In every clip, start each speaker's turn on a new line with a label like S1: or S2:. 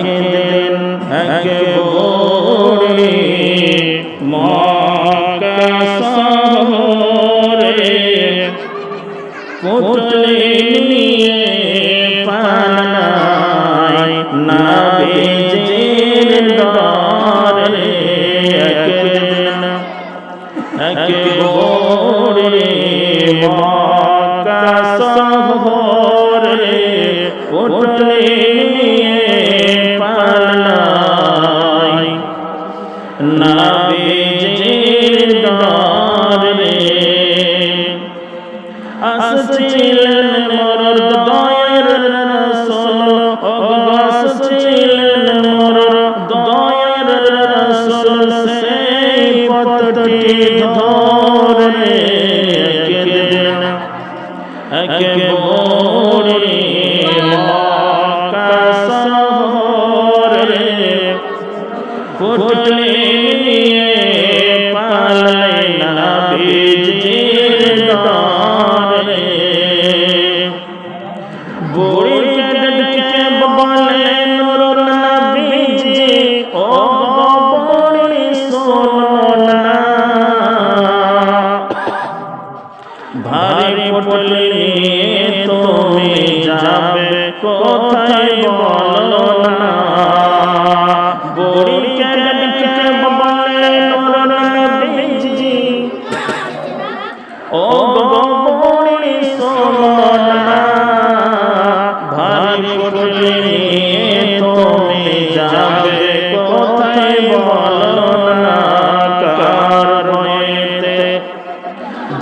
S1: একদিন এক ভোরে মক্কা শহরে পুতলি নিয়ে পালায় নবীজির দরে একদিন। এক ভোরে মক্কা শহরে পুতলি ফুটলে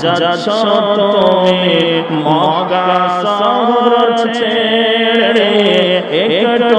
S1: যাচ্ছ তুমি মগা শহর ছেড়ে একটু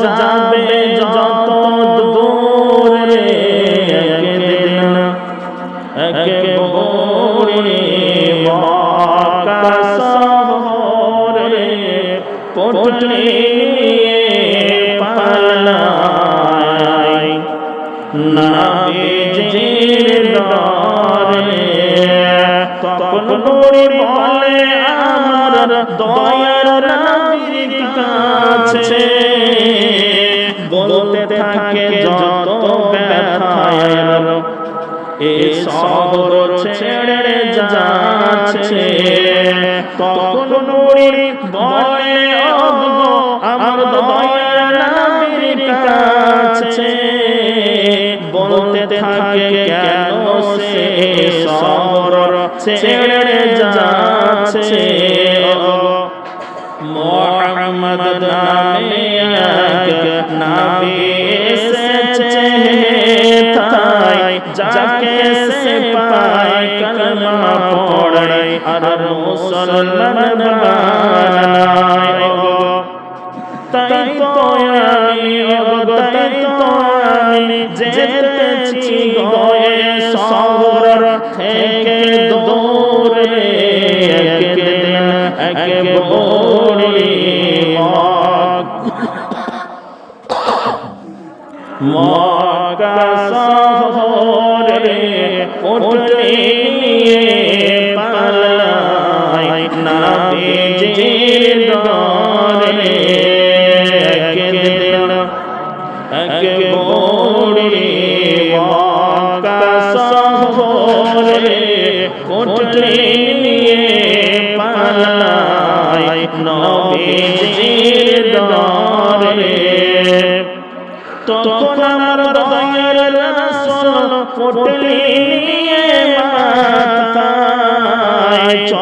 S1: যাবে যত দূরে একদিন এক মক্কা শহরে পুটলি নিয়ে পালায়। নবীজির দরে তখন বলে কাছে বলতে থাকে যত ব্যথার। এ শহর ছেড়ে যাচ্ছে। তখন বলে আমার কাছে। বলতে থাকে, কেন সে শহর নবী এসেছে তাই যাকে সে পায় কলমা পড়াই আর তাই তো আমি যেতেছি গয়ে মক্কা শহরে উঠলে নিয়ে পালায় নবীজির দরে একদিন এক বুড়ি মক্কা শহরে উঠলে নিয়ে তখন আমার দয়ার রাসূল ফুটলি মাথায়।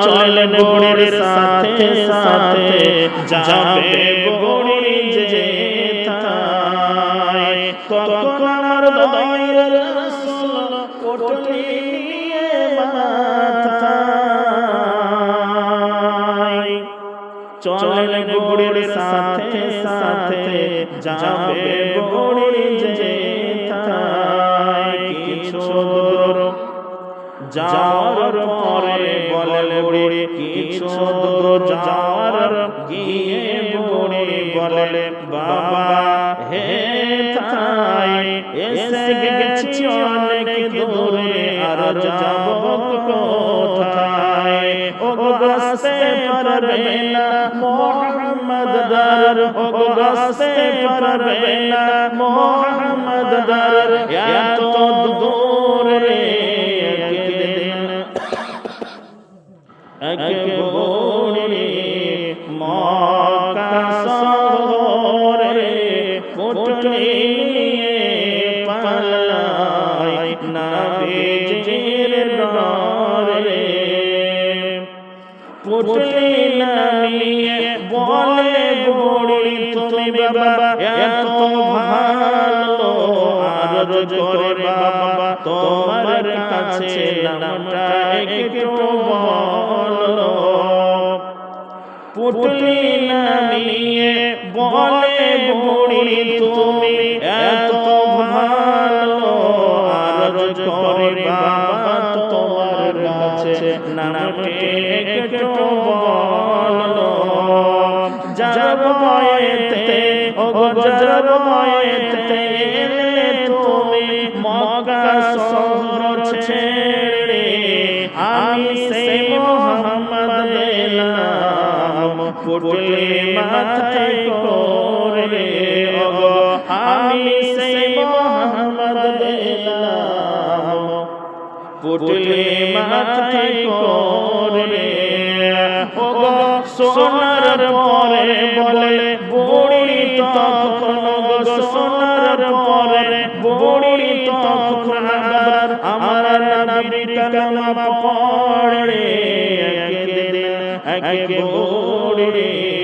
S1: চলেন বুড়ির সাথে সাথে, যাবে বুড়ি যে থায়। তখন চলেন বুড়ির সাথে সাথে যাবে বুড়ি যে কিছু দূর যাওয়ার পরে বলে বুড়ি কিছু দূর যাওয়ার গিয়ে বুড়ি বলে বাবা হে থাই এসে গেছি অনেক দূরে আর যাব পারবে না মোহাম্মদ দার ও গাছে পারবে না মোহাম্মদ দার আর করে বাবা তোমার কাছে নামটা একটু বলো পুটলি নামিয়ে বলে বুড়ি তুমি শহর ছেড়ে আমি সেই মোহাম্মদ এলাম পুটলি মাথায় করে ওগো আমি সেই মোহাম্মদ এলাম পুটলি মাথায় করে ওগো সোনার পরে বলে বুড়ি তখন সোনার পরে বুড়ি তখন নবীর কালামা পড়ে একদিন এক বুড়ি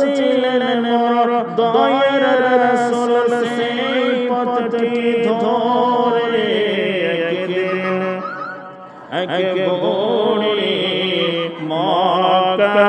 S1: আসিলেন মোর দয়ার রাসূল সেই পথটি ধরে একদিন এক বুড়ি মক্কা